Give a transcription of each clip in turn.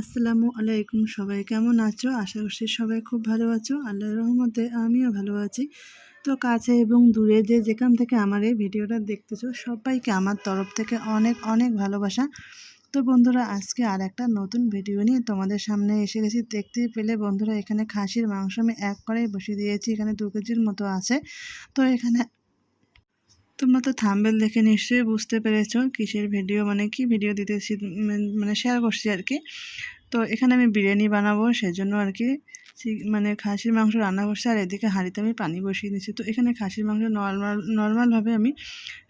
আসসালামু আলাইকুম সবাই, কেমন আছো? আশা করছি সবাই খুব ভালো আছো। আল্লাহর রহমতে আমিও ভালো আছি। তো কাছে এবং দূরে যে যেখান থেকে আমার এই ভিডিওটা দেখতেছো, সবাইকে আমার তরফ থেকে অনেক অনেক ভালোবাসা। তো বন্ধুরা, আজকে আর একটা নতুন ভিডিও নিয়ে তোমাদের সামনে এসে গেছি। দেখতে পেলে বন্ধুরা, এখানে খাসির মাংস আমি এক কড়াই বসিয়ে দিয়েছি, এখানে দু কেজির মতো আছে। তো এখানে তোমরা তো থাম্বেল দেখে নিশ্চয়ই বুঝতে পেরেছ কিসের ভিডিও মানে কি ভিডিও দিতেছি মানে শেয়ার করছি আর কি। তো এখানে আমি বিরিয়ানি বানাবো, সেজন্য আর কি মানে খাসির মাংস রান্না করছি, আর এদিকে হাঁড়িতে আমি পানি বসিয়ে দিচ্ছি তো এখানে খাসির মাংস নর্মাল, নর্মালভাবে আমি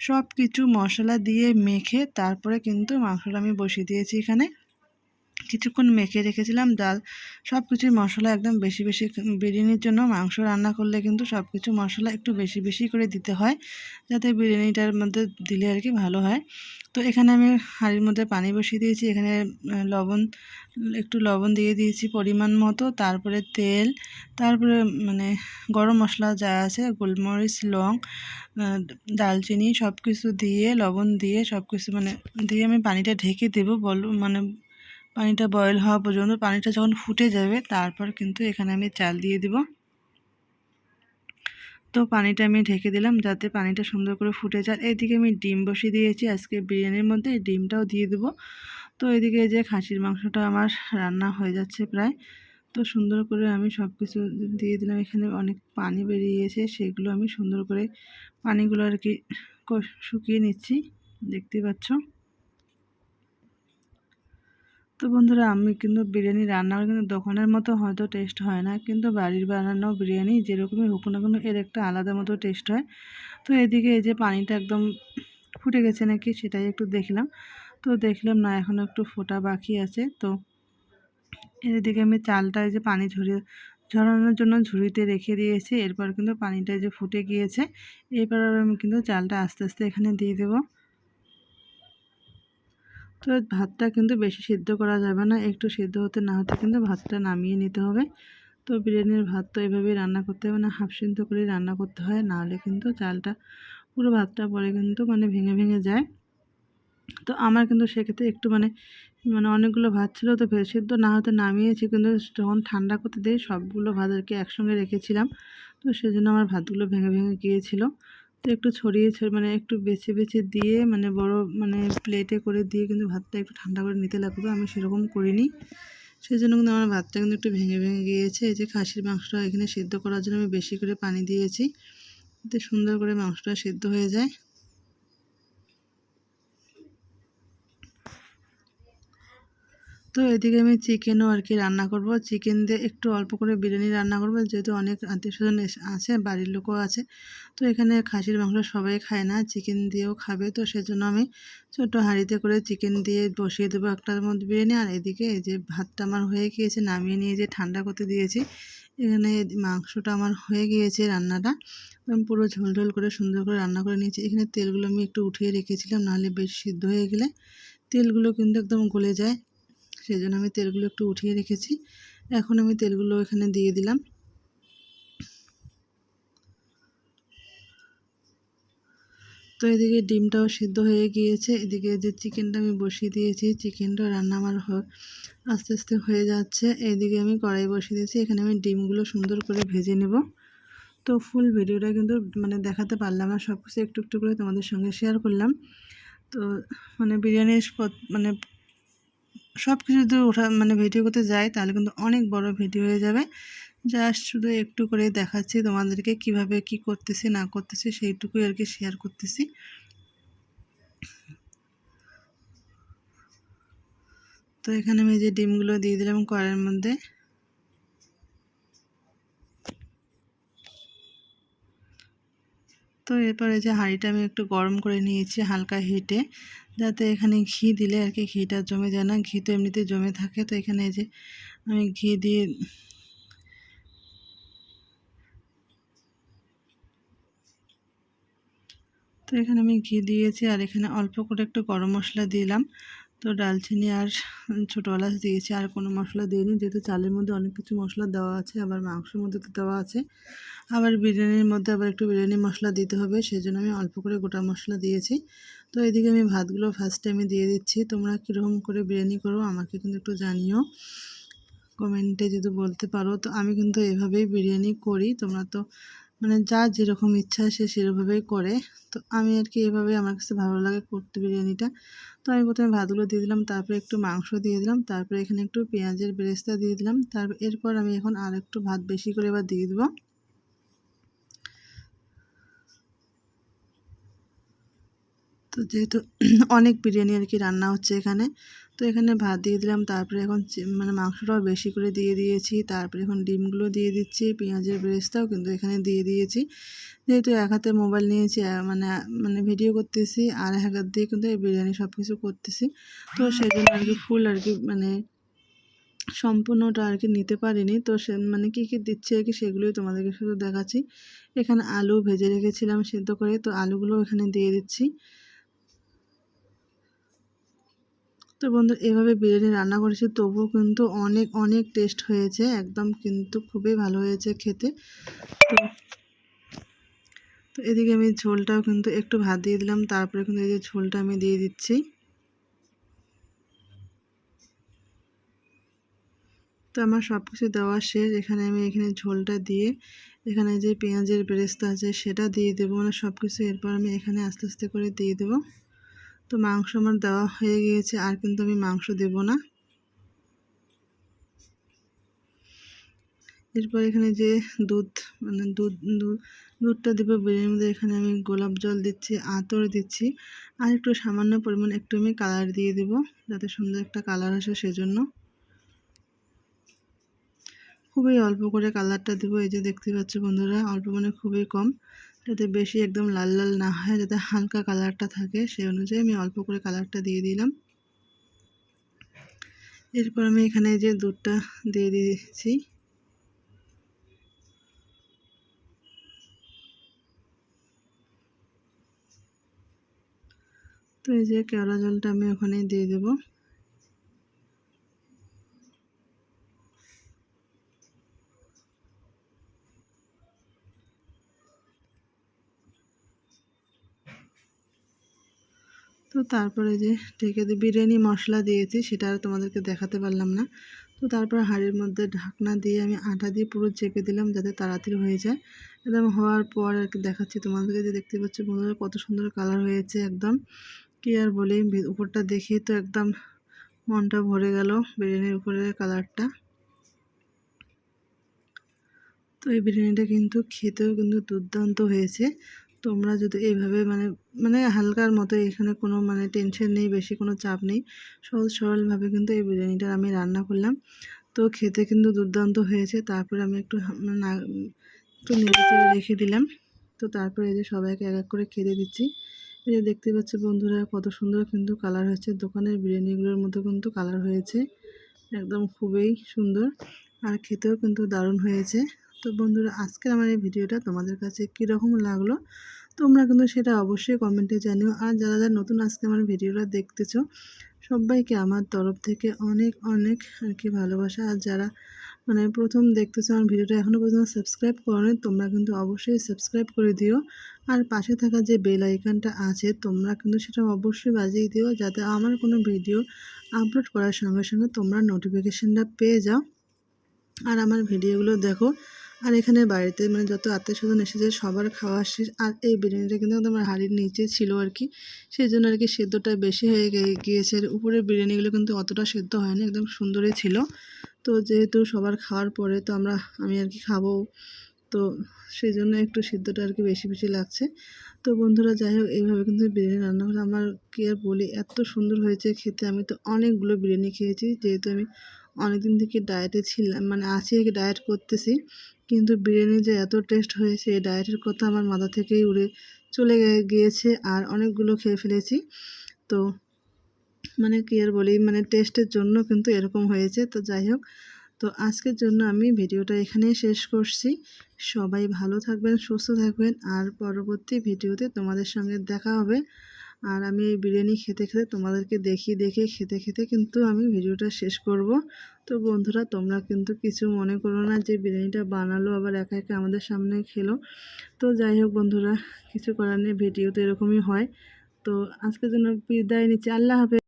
সব কিছু মশলা দিয়ে মেখে তারপরে কিন্তু মাংসটা আমি বসিয়ে দিয়েছি এখানে। কিছুক্ষণ মেখে রেখেছিলাম ডাল। সব কিছুই মশলা একদম বেশি বেশি বিরিয়ানির জন্য মাংস রান্না করলে কিন্তু সব কিছু মশলা একটু বেশি বেশি করে দিতে হয়, যাতে বিরিয়ানিটার মধ্যে দিলে আর কি ভালো হয়। তো এখানে আমি হাঁড়ির মধ্যে পানি বসিয়ে দিয়েছি, এখানে লবণ, একটু লবণ দিয়ে দিয়েছি পরিমাণ মতো, তারপরে তেল, তারপরে মানে গরম মশলা যা আছে, গোলমরিচ, লং দালচিনি সব কিছু দিয়ে, লবণ দিয়ে সব কিছু মানে দিয়ে আমি পানিটা ঢেকে দেবো, বল মানে পানিটা বয়েল হওয়া পর্যন্ত পানিটা যখন ফুটে যাবে, তারপর কিন্তু এখানে আমি চাল দিয়ে দিব। তো পানিটা আমি ঢেকে দিলাম যাতে পানিটা সুন্দর করে ফুটে যায়। এদিকে আমি ডিম বসিয়ে দিয়েছি, আজকে বিরিয়ানির মধ্যে ডিমটাও দিয়ে দেবো। তো এদিকে যে খাসির মাংসটা আমার রান্না হয়ে যাচ্ছে প্রায়। তো সুন্দর করে আমি সব কিছু দিয়ে দিলাম, এখানে অনেক পানি বেরিয়েছে, সেগুলো আমি সুন্দর করে পানিগুলো আর কি শুকিয়ে নিচ্ছি, দেখতে পাচ্ছ? তো বন্ধুরা, আমি কিন্তু বিরিয়ানি রান্না কিন্তু দোকানের মতো হয়তো টেস্ট হয় না, কিন্তু বাড়ির বানানো বিরিয়ানি যেরকমই হোক না কোনো, এর একটা আলাদা মতো টেস্ট হয়। তো এদিকে এই যে পানিটা একদম ফুটে গেছে নাকি সেটাই একটু দেখলাম। তো দেখলাম না, এখন একটু ফোটা বাকি আছে। তো এদিকে আমি চালটা এই যে পানি ঝরিয়ে ঝরানোর জন্য ঝুড়িতে রেখে দিয়েছি, এরপর কিন্তু পানিটা যে ফুটে গিয়েছে। এরপর আমি কিন্তু চালটা আস্তে আস্তে এখানে দিয়ে দেবো। তো ভাতটা কিন্তু বেশি সিদ্ধ করা যাবে না, একটু সিদ্ধ হতে না হতে কিন্তু ভাতটা নামিয়ে নিতে হবে। তো বিরিয়ানির ভাত তো এভাবেই রান্না করতে হবে না, হাফ সিদ্ধ করে রান্না করতে হয়, নাহলে কিন্তু চালটা, পুরো ভাতটা পরে কিন্তু মানে ভেঙে ভেঙে যায়। তো আমার কিন্তু সেক্ষেত্রে একটু মানে মানে অনেকগুলো ভাত ছিল তো সিদ্ধ না হতে নামিয়েছি কিন্তু যখন ঠান্ডা করতে দিই সবগুলো ভাত আর কি একসঙ্গে রেখেছিলাম। তো সেজন্য আমার ভাতগুলো ভেঙে ভেঙে গিয়েছিল। তো একটু ছড়িয়ে মানে একটু বেছে বেছে দিয়ে মানে বড় মানে প্লেটে করে দিয়ে কিন্তু ভাতটা একটু ঠান্ডা করে নিতে লাগবে। আমি সেরকম করিনি। সেই জন্য কিন্তু আমার ভাতটা কিন্তু একটু ভেঙে ভেঙে গিয়েছে। এই যে খাসির মাংসটা এখানে সেদ্ধ করার জন্য আমি বেশি করে পানি দিয়েছি। এতে সুন্দর করে মাংসটা সেদ্ধ হয়ে যায়। তো এদিকে আমি চিকেনও আর কি রান্না করব। চিকেন দিয়ে একটু অল্প করে বিরিয়ানি রান্না করব। যেহেতু অনেক আত্মীয় স্বজন আছে, বাড়ির লোকও আছে। তো এখানে খাসির মাংস সবাই খায় না, চিকেন দিয়েও খাবে। তো সেজন্য আমি ছোটো হাঁড়িতে করে চিকেন দিয়ে বসিয়ে দেবো একটার মধ্যে বিরিয়ানি। আর এদিকে এই যে ভাতটা আমার হয়ে গিয়েছে, নামিয়ে নিয়ে যে ঠান্ডা করতে দিয়েছি, এখানে মাংসটা আমার হয়ে গিয়েছে রান্নাটা। আমি পুরো ঝোল ঝোল করে সুন্দর করে রান্না করে নিয়েছি। এখানে তেলগুলো আমি একটু উঠিয়ে রেখেছিলাম, নাহলে বেশি সিদ্ধ হয়ে গেলে তেলগুলো কিন্তু একদম গলে যায়। সেই জন্য আমি তেলগুলো একটু উঠিয়ে রেখেছি। এখন আমি তেলগুলো এখানে দিয়ে দিলাম। তো এদিকে ডিমটাও সিদ্ধ হয়ে গিয়েছে। এদিকে যে চিকেনটা আমি বসিয়ে দিয়েছি, চিকেনটা রান্না আমার আস্তে আস্তে হয়ে যাচ্ছে। এদিকে আমি কড়াই বসিয়ে দিয়েছি। এখানে আমি ডিমগুলো সুন্দর করে ভেজে নেব। তো ফুল ভিডিওটা কিন্তু মানে দেখাতে পারলাম না সব কিছু একটু একটু করে তোমাদের সঙ্গে শেয়ার করলাম। তো মানে বিরিয়ানির মানে সব কিছু যদি ওঠা মানে ভিডিও করতে যাই, তাহলে কিন্তু অনেক বড় ভিডিও হয়ে যাবে। জাস্ট শুধু একটু করে দেখাচ্ছি তোমাদেরকে কীভাবে কি করতেছি, না করতেছি, সেইটুকুই আর কি শেয়ার করতেছি। তো এখানে আমি যে ডিমগুলো দিয়ে দিলাম কড়াইয়ের মধ্যে। তো এরপরে যে হাঁড়িটা আমি একটু গরম করে নিয়েছি হালকা হিটে, যাতে এখানে ঘি দিলে আর কি ঘিটা জমে যায় না। ঘি তো এমনিতে জমে থাকে, তো এখানে এই যে আমি ঘি দিয়ে তো এখানে আমি ঘি দিয়েছি আর এখানে অল্প করে একটু গরম মশলা দিলাম। তো ডালচিনি আর ছোটো এলাচ দিয়েছি। আর কোনো মশলা দিইনি। যেহেতু চালের মধ্যে অনেক কিছু মশলা দেওয়া আছে, আবার মাংসের মধ্যে তো দেওয়া আছে। আবার বিরিয়ানির মধ্যে আবার একটু বিরিয়ানি মশলা দিতে হবে সেই জন্য আমি অল্প করে গোটা মশলা দিয়েছি। তো এদিকে আমি ভাতগুলো ফার্স্ট টাইমে দিয়ে দিচ্ছি। তোমরা কীরকম করে বিরিয়ানি করো আমাকে কিন্তু একটু জানিও। কমেন্টে যদি বলতে পারো। তো আমি কিন্তু এভাবেই বিরিয়ানি করি। তোমরা তো মানে যা যেরকম ইচ্ছা সে সেরকমভাবেই করে। তো আমি আর কি এভাবে আমার কাছে ভালো লাগে করতে বিরিয়ানিটা। তো আমি প্রথমে ভাতগুলো দিয়ে দিলাম, তারপরে একটু মাংস দিয়ে দিলাম, তারপরে এখানে একটু পেঁয়াজের বেরেস্তা দিয়ে দিলাম তারপর এরপর আমি এখন আর একটু ভাত বেশি করে এবার দিয়ে দেবো। তো যেহেতু অনেক বিরিয়ানি আর কি রান্না হচ্ছে এখানে তো এখানে ভাত দিয়ে দিলাম, তারপরে এখন মানে মাংসটাও বেশি করে দিয়ে দিয়েছি, তারপরে এখন ডিমগুলো দিয়ে দিচ্ছি, পেঁয়াজের ব্রেস্তাও কিন্তু এখানে দিয়ে দিয়েছি। যেহেতু এক হাতে মোবাইল নিয়েছি মানে মানে ভিডিও করতেছি, আর এক হাত দিয়ে কিন্তু এই বিরিয়ানি সব কিছু করতেছি, তো সেই জন্য আর কি ফুল আর কি মানে সম্পূর্ণটা আর কি নিতে পারিনি। তো সে মানে কী কী দিচ্ছে আর কি সেগুলোই তোমাদেরকে শুধু দেখাচ্ছি। এখানে আলু ভেজে রেখেছিলাম সেদ্ধ করে, তো আলুগুলো এখানে দিয়ে দিচ্ছি। তো বন্ধু, এভাবে বিরিয়ানি রান্না করেছি, তবুও কিন্তু অনেক অনেক টেস্ট হয়েছে, একদম কিন্তু খুবই ভালো হয়েছে খেতে। তো তো এদিকে আমি ঝোলটাও কিন্তু একটু ভাত দিয়ে দিলাম, তারপরে কিন্তু এই যে ঝোলটা আমি দিয়ে দিচ্ছি। তো আমার সব কিছু দেওয়া শেষ, এখানে আমি এখানে ঝোলটা দিয়ে, এখানে যে পেঁয়াজের বেরেস্তা আছে সেটা দিয়ে দেবো মানে সব কিছু এরপর আমি এখানে আস্তে আস্তে করে দিয়ে দেবো। তো মাংস আমার দেওয়া হয়ে গিয়েছে, আর কিন্তু আমি মাংস দেব না। এরপর এখানে যে দুধ মানে দুধ দুধটা দেবো, বিরিয়ানির মধ্যে এখানে আমি গোলাপ জল দিচ্ছি, আতর দিচ্ছি, আর একটু সামান্য পরিমাণ একটু আমি কালার দিয়ে দেব, যাতে সুন্দর একটা কালার আসে সেজন্য। খুবই অল্প করে কালারটা দেবো, এই যে দেখতে পাচ্ছ বন্ধুরা, অল্প মানে খুবই কম। যাতে বেশি একদম লাল লাল না হয়, যাতে হালকা কালারটা থাকে, সেই অনুযায়ী আমি অল্প করে কালারটা দিয়ে দিলাম। এরপর আমি এখানে যে দুধটা দিয়ে দিয়েছি, তো এই যে কেওড়া জলটা আমি ওখানে দিয়ে দেবো। তো তারপরে যে ঢেকে দিয়ে বিরিয়ানি মশলা দিয়েছি, সেটা আর তোমাদেরকে দেখাতে পারলাম না। তো তারপর হাঁড়ির মধ্যে ঢাকনা দিয়ে আমি আটা দিয়ে পুরো চেপে দিলাম যাতে তাড়াতাড়ি হয়ে যায়। একদম হওয়ার পর আর কি দেখাচ্ছি তোমাদেরকে যে দেখতে পাচ্ছি বন্ধুরা কত সুন্দর কালার হয়েছে একদম। কি আর বলি উপরটা দেখি তো একদম মনটা ভরে গেল বিরিয়ানির উপরের কালারটা। তো এই বিরিয়ানিটা কিন্তু খেতেও কিন্তু দুর্দান্ত হয়েছে। তোমরা যদি এইভাবে মানে মানে হালকার মতো এখানে কোনো মানে টেনশন নেই, বেশি কোনো চাপ নেই। সহজ সরলভাবে কিন্তু এই বিরিয়ানিটা আমি রান্না করলাম। তো খেতে কিন্তু দুর্দান্ত হয়েছে। তারপরে আমি একটু মানে একটু নেড়ে রেখে দিলাম। তো তারপরে এই যে সবাইকে এক এক করে খেতে দিচ্ছি। এই যে দেখতে পাচ্ছি বন্ধুরা কত সুন্দর কিন্তু কালার হয়েছে। দোকানের বিরিয়ানিগুলোর মতো কিন্তু কালার হয়েছে। একদম খুবই সুন্দর। আর খেতেও কিন্তু দারুণ হয়েছে। তো বন্ধুরা, আজকের আমার এই ভিডিওটা তোমাদের কাছে কীরকম লাগল? তোমরা কিন্তু সেটা অবশ্যই কমেন্টে জানিও। আর যারা যারা নতুন আজকে আমার ভিডিওটা দেখতেছো, সবাইকে আমার তরফ থেকে অনেক অনেক আর কি ভালোবাসা। আর যারা মানে প্রথম দেখতেছো আমার ভিডিওটা এখনও পর্যন্ত সাবস্ক্রাইব করো তোমরা কিন্তু অবশ্যই সাবস্ক্রাইব করে দিও। আর পাশে থাকা যে বেল আইকনটা আছে, তোমরা কিন্তু সেটা অবশ্যই বাজিয়ে দিও, যাতে আমার কোনো ভিডিও আপলোড করার সঙ্গে সঙ্গে তোমরা নোটিফিকেশানটা পেয়ে যাও। আর আমার ভিডিওগুলো দেখো আর এখানে বাড়িতে মানে যত আত্মীয় স্বজন এসেছে, সবার খাওয়া শেষ। আর এই বিরিয়ানিটা কিন্তু আমার হাড়ির নিচে ছিল আর কি। সেই জন্য আর কি সেদ্ধটা বেশি হয়ে গিয়েছে। উপরের বিরিয়ানিগুলো কিন্তু অতটা সেদ্ধ হয়নি, একদম সুন্দরই ছিল। তো যেহেতু সবার খাওয়ার পরে তো আমরা, আমি আর কি খাব। তো সেই জন্য একটু সিদ্ধটা আর কি বেশি বেশি লাগছে। তো বন্ধুরা, যাই হোক, এইভাবে কিন্তু বিরিয়ানি রান্না করে। আমার কি আর বলি, এত সুন্দর হয়েছে খেতে। আমি তো অনেকগুলো বিরিয়ানি খেয়েছি। যেহেতু আমি অনেকদিন থেকে ডায়েটে ছিলাম মানে আছি ডায়েট করতেছি। কিন্তু বিরিয়ানি যে এত টেস্ট হয়েছে, এই ডায়েটের কথা আমার মাথা থেকেই উড়ে চলে গিয়েছে আর অনেকগুলো খেয়ে ফেলেছি। তো মানে কি আর বলি মানে টেস্টের জন্য কিন্তু এরকম হয়েছে। তো যাই হোক, তো আজকের জন্য আমি ভিডিওটা এখানেই শেষ করছি। সবাই ভালো থাকবেন, সুস্থ থাকবেন আর পরবর্তী ভিডিওতে তোমাদের সঙ্গে দেখা হবে। আর আমি এই বিরিয়ানি খেতে খেতে তোমাদেরকে দেখি দেখে খেতে খেতে কিন্তু আমি ভিডিওটা শেষ করব। তো বন্ধুরা, তোমরা কিন্তু কিছু মনে করো না যে বিরিয়ানিটা বানালো, আবার একা একা আমাদের সামনে খেলো। তো যাই হোক বন্ধুরা, কিছু করার নেই, ভিডিও তো এরকমই হয়। তো আজকের জন্য বিদায় নিচ্ছি। আল্লাহ হাফেজ।